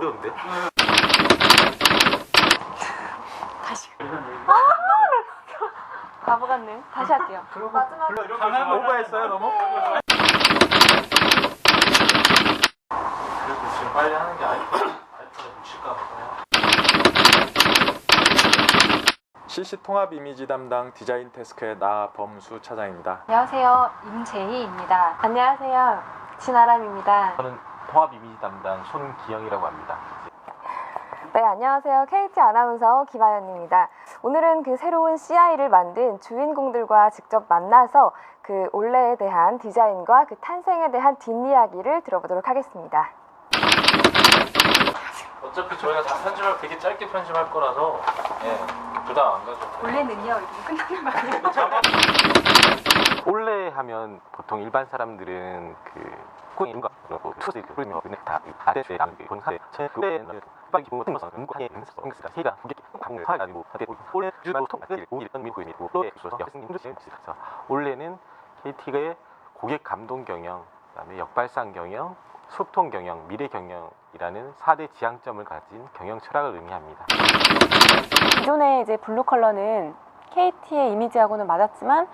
어려운데? 다시. 아, 바보 같네. 다시 할게요. 마지막. 오버했어요 너무? 그래도 지금 빨리 하는 게 아이폰 아이폰에 묻힐까 봐요. CC 통합 이미지 담당 디자인 테스크의 나범수 차장입니다. 안녕하세요. 임재희입니다. 안녕하세요. 진아람입니다. 저는 통합 이미지 담당 손기영이라고 합니다. 네, 안녕하세요. KT 아나운서 김아연입니다. 오늘은 그 새로운 CI를 만든 주인공들과 직접 만나서 그 올해에 대한 디자인과 그 탄생에 대한 뒷이야기를 들어보도록 하겠습니다. 어차피 저희가 다 편집을 되게 짧게 편집할 거라서 예, 부담 안 가져도 돼요. 원래는요, 이게 끝나는 거 아니에요? 올레 하면 보통 일반 사람들은 그 코인과 응서 세가 고객 감동 경영 그다음에 역발상 경영 소통 경영 미래 경영이라는 4대 지향점을 가진 경영 철학을 의미합니다. 기존의 이제 블루 컬러는 KT의 이미지하고는 맞았지만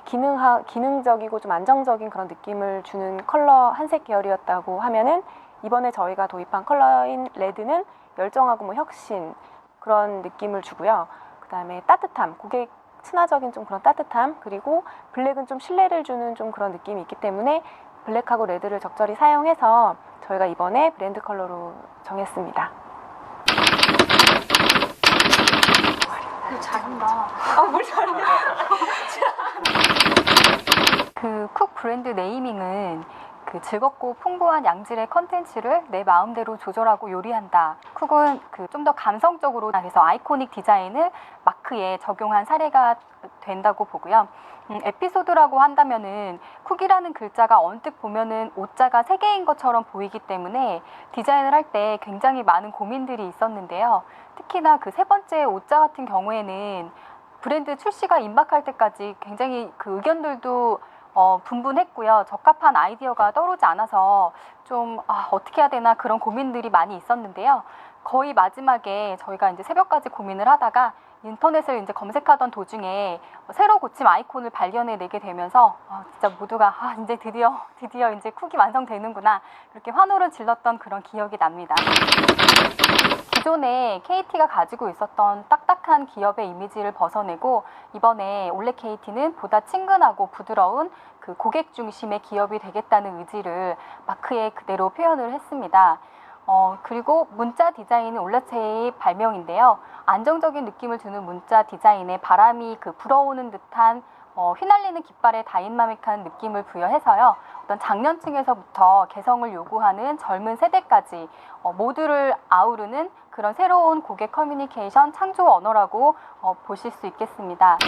기능하, 기능적이고 좀 안정적인 그런 느낌을 주는 컬러 한색 계열이었다고 하면은 이번에 저희가 도입한 컬러인 레드는 열정하고 뭐 혁신 그런 느낌을 주고요. 그 다음에 따뜻함, 고객 친화적인 좀 그런 따뜻함 그리고 블랙은 좀 신뢰를 주는 좀 그런 느낌이 있기 때문에 블랙하고 레드를 적절히 사용해서 저희가 이번에 브랜드 컬러로 정했습니다. 그 쿡 브랜드 네이밍은 그 즐겁고 풍부한 양질의 컨텐츠를 내 마음대로 조절하고 요리한다. 쿡은 그 좀 더 감성적으로 그래서 아이코닉 디자인을 마크에 적용한 사례가 된다고 보고요. 음, 에피소드라고 한다면은 쿡이라는 글자가 언뜻 보면은 오자가 세 개인 것처럼 보이기 때문에 디자인을 할 때 굉장히 많은 고민들이 있었는데요. 특히나 그 세 번째 오자 같은 경우에는 브랜드 출시가 임박할 때까지 굉장히 그 의견들도 어, 분분했고요. 적합한 아이디어가 떠오르지 않아서 좀 아, 어떻게 해야 되나 그런 고민들이 많이 있었는데요. 거의 마지막에 저희가 이제 새벽까지 고민을 하다가 인터넷을 이제 검색하던 도중에 새로 고침 아이콘을 발견해 내게 되면서 아, 진짜 모두가 아, 이제 드디어 드디어 이제 쿡이 완성되는구나 이렇게 환호를 질렀던 그런 기억이 납니다. 기존에 KT가 가지고 있었던 딱딱한 기업의 이미지를 벗어내고 이번에 올레 KT는 보다 친근하고 부드러운 그 고객 중심의 기업이 되겠다는 의지를 마크에 그대로 표현을 했습니다. 어, 그리고 문자 디자인은 올레체의 발명인데요. 안정적인 느낌을 주는 문자 디자인에 바람이 그 불어오는 듯한 어, 휘날리는 깃발에 다인마믹한 느낌을 부여해서요. 어떤 장년층에서부터 개성을 요구하는 젊은 세대까지 어, 모두를 아우르는 그런 새로운 고객 커뮤니케이션 창조 언어라고 어, 보실 수 있겠습니다.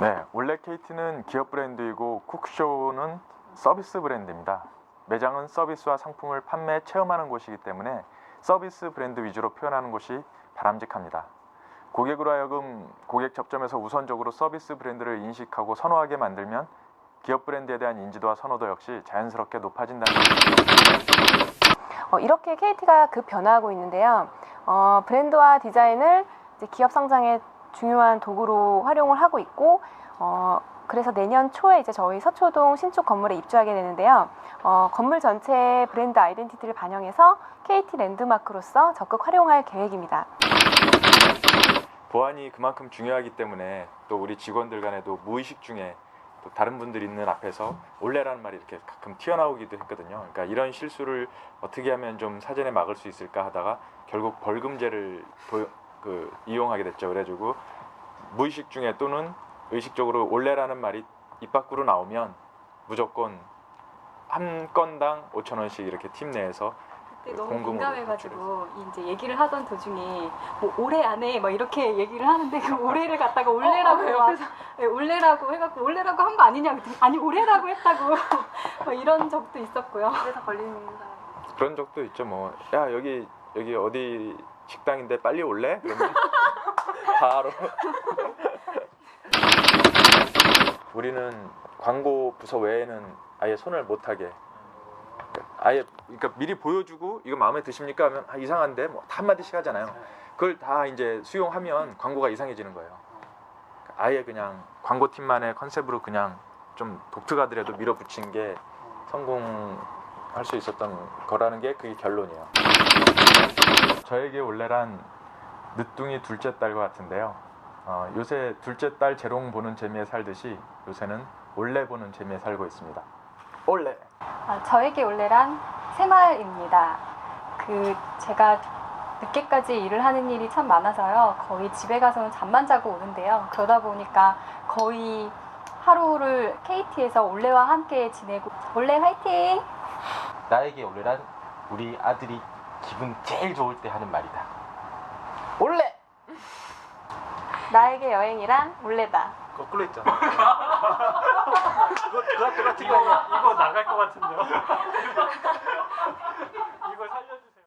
네, 원래 KT는 기업 브랜드이고 쿡쇼는 서비스 브랜드입니다. 매장은 서비스와 상품을 판매, 체험하는 곳이기 때문에 서비스 브랜드 위주로 표현하는 것이 바람직합니다. 고객으로 하여금 고객 접점에서 우선적으로 서비스 브랜드를 인식하고 선호하게 만들면 기업 브랜드에 대한 인지도와 선호도 역시 자연스럽게 높아진다는 어, 이렇게 KT가 급 변화하고 있는데요. 어, 브랜드와 디자인을 기업 성장의 중요한 도구로 활용을 하고 있고, 어, 그래서 내년 초에 이제 저희 서초동 신축 건물에 입주하게 되는데요. 어, 건물 전체의 브랜드 아이덴티티를 반영해서 KT 랜드마크로서 적극 활용할 계획입니다. 보안이 그만큼 중요하기 때문에 또 우리 직원들 간에도 무의식 중에 또 다른 분들 있는 앞에서 올레라는 말이 이렇게 가끔 튀어나오기도 했거든요. 그러니까 이런 실수를 어떻게 하면 좀 사전에 막을 수 있을까 하다가 결국 벌금제를 도- 그 이용하게 됐죠. 그래가지고 무의식 중에 또는 의식적으로 올레라는 말이 입 밖으로 나오면 무조건 한 건당 5천 원씩 이렇게 팀 내에서 너무 공금으로 민감해가지고 이제 얘기를 하던 도중에 뭐 올해 안에 막 이렇게 얘기를 하는데 그 올해를 갖다가 올해라고 해서 네, 올해라고 해갖고 올해라고 한 거 아니냐 그랬더니 아니 올해라고 했다고 뭐 이런 적도 있었고요. 그래서 걸리는 사람. 그런 적도 있죠. 뭐 야 여기 여기 어디 식당인데 빨리 올래? 그러면 바로 우리는 광고 부서 외에는 아예 손을 못 하게 아예 그러니까 미리 보여주고 이거 마음에 드십니까 하면 아, 이상한데 뭐 한마디씩 하잖아요. 그걸 다 이제 수용하면 광고가 이상해지는 거예요. 아예 그냥 광고팀만의 컨셉으로 그냥 좀 독특하더라도 밀어붙인 게 성공할 수 있었던 거라는 게 그게 결론이에요. 저에게 원래란 늦둥이 둘째 딸과 같은데요. 어, 요새 둘째 딸 재롱 보는 재미에 살듯이 요새는 올레 보는 재미에 살고 있습니다. 올레. 아, 저에게 올레란 생활입니다. 그 제가 늦게까지 일을 하는 일이 참 많아서요. 거의 집에 가서는 잠만 자고 오는데요. 그러다 보니까 거의 하루를 KT에서 올레와 함께 지내고 올레 화이팅! 나에게 올해란 우리 아들이 기분 제일 좋을 때 하는 말이다. 올레. 나에게 여행이란 올레다. 거꾸로 했잖아. 그거 그거 똑같은 거? 이거 나갈 것 같은데요? 이거 살려.